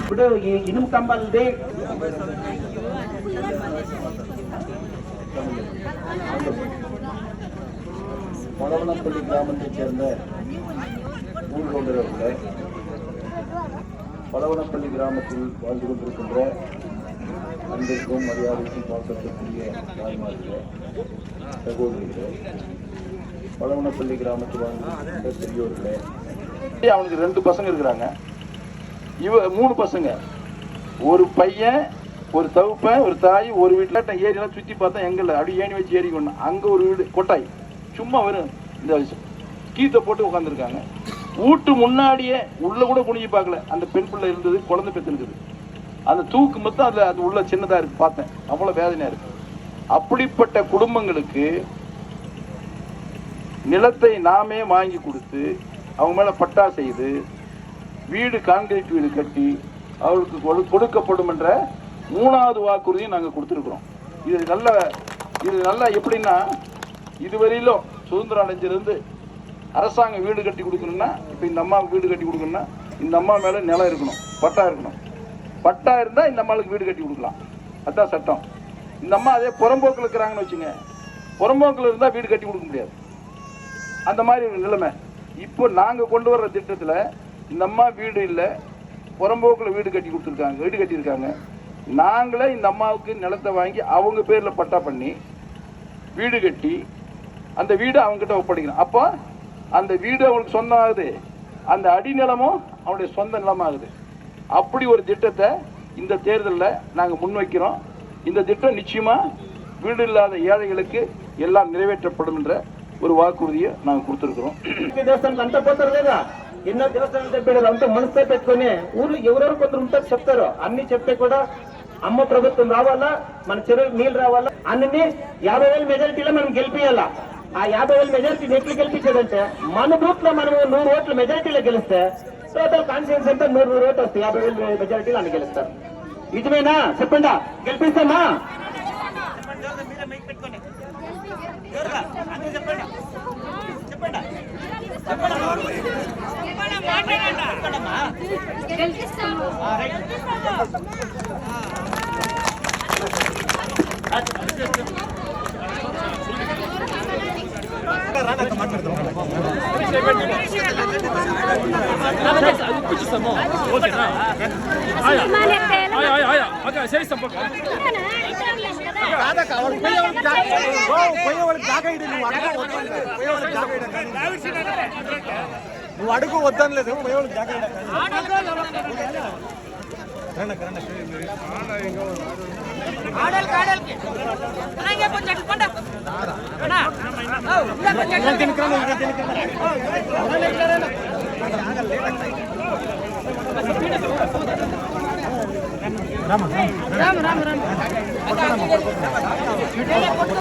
ఇప్పుడు ఈ ఇనుము కంబల్ది மலவனப்பள்ளி கிராமத்தைச் சேர்ந்த ஊர்கொண்டவர்களே பலவனப்பள்ளி கிராமத்தில் வாழ்ந்து கொண்டிருக்கின்ற அன்பிற்கும் மரியாதைக்கும் பாசத்திற்குரிய தாய்மார்களே சகோதரிகளே பலவனப்பள்ளி கிராமத்தில் வாழ்ந்து பெரியோர்களே. அவனுக்கு ரெண்டு பசங்க இருக்கிறாங்க. இவ மூணு பசங்க. ஒரு பையன் ஒரு தகுப்பன் ஒரு தாய் ஒரு வீட்டில் ஏரியெல்லாம் சுற்றி பார்த்தா இல்லை அப்படி ஏணி வச்சு ஏறி கொண்டு அங்கே ஒரு வீடு கொட்டாய். சும்மா வரும் இந்த கீத்தை போட்டு உட்காந்துருக்காங்க வீட்டு முன்னாடியே உள்ள கூட குனிஞ்சு பார்க்கல. அந்த பெண் பிள்ளை இருந்தது குழந்தை பெற்றிருக்குது அந்த தூக்கு மொத்தம் அதில் அது உள்ள சின்னதாக இருக்கு பார்த்தேன். அவ்வளோ வேதனையாக இருக்கு. அப்படிப்பட்ட குடும்பங்களுக்கு நிலத்தை நாமே வாங்கி கொடுத்து அவங்க மேலே பட்டா செய்து வீடு கான்கிரீட் வீடு கட்டி அவளுக்கு கொடு- கொடுக்கப்படும் என்ற மூணாவது வாக்குறுதியும் நாங்கள் கொடுத்துருக்குறோம். இது நல்ல இது நல்லா எப்படின்னா இதுவரையிலும் சுதந்திரம் அடைஞ்சிருந்து அரசாங்கம் வீடு கட்டி கொடுக்கணும்னா இப்போ இந்த அம்மாவுக்கு வீடு கட்டி கொடுக்கணும்னா இந்த அம்மா மேலே நிலம் இருக்கணும் பட்டா இருக்கணும். பட்டா இருந்தால் இந்த அம்மாவுக்கு வீடு கட்டி கொடுக்கலாம். அதான் சட்டம். இந்த அம்மா அதே புறம்போக்கில் இருக்கிறாங்கன்னு வச்சுங்க புறம்போக்கில் இருந்தால் வீடு கட்டி கொடுக்க முடியாது. அந்த மாதிரி ஒரு நிலைமை. இப்போ நாங்கள் கொண்டு வர்ற திட்டத்தில் இந்த அம்மா வீடு இல்லை புறம்போக்கில் வீடு கட்டி கொடுத்துருக்காங்க வீடு கட்டியிருக்காங்க. நாங்களே இந்த அம்மாவுக்கு நிலத்தை வாங்கி அவங்க பேரில் பட்டா பண்ணி வீடு கட்டி அந்த வீடு அவங்ககிட்ட ஒப்படைக்கணும். அப்போ அந்த வீடு அவனுக்கு சொந்தம் ஆகுது அந்த அடிநிலமும் அவனுடைய சொந்த நிலமாகுது அப்படி ஒரு திட்டத்தை இந்த தேர்தலில் நாங்கள் முன்வைக்கிறோம் இந்த திட்டம் நிச்சயமாக வீடு இல்லாத ஏழைகளுக்கு எல்லாம் நிறைவேற்றப்படும் என்ற ஒரு வாக்குறுதியை நாங்கள் கொடுத்துருக்குறோம் దేవస్థానం అంతా పోతారు లేదా ఎన్నో దేవస్థానాలు చెప్పాడు అంతా మనసుతో పెట్టుకొని ఊర్లో ఎవరెవరు కొందరు ఉంటారు చెప్తారు అన్ని చెప్తే కూడా అమ్మ ప్రభుత్వం రావాలా మన చెరువు నీళ్ళు రావాలా అన్ని యాభై వేల మెజారిటీలో మనం గెలిపియాలా ఆ యాభై వేల మెజారిటీ ఎట్లు గెలిపించేదంటే మన బూత్లో మనం నూరు ఓట్ల మెజారిటీలో గెలిస్తే టోటల్ కాన్ఫిడెన్స్ అంతా నూరు నూరు ఓట్లు వస్తాయి. యాభై వేల మెజారిటీలో అన్ని గెలుస్తారు. నిజమేనా? చెప్పండా. గెలిపిస్తామా? గెలిపిస్తాము? కూర్చుస్తాము ఓకేనా ఓకే చేయిస్తాం నువ్వు అడుగు వద్దాను లేదు పోయేవాళ్ళకి జాగ్రత్త ఆడలకి ఆడలకి కొంచెం Ram, Ram, Ram.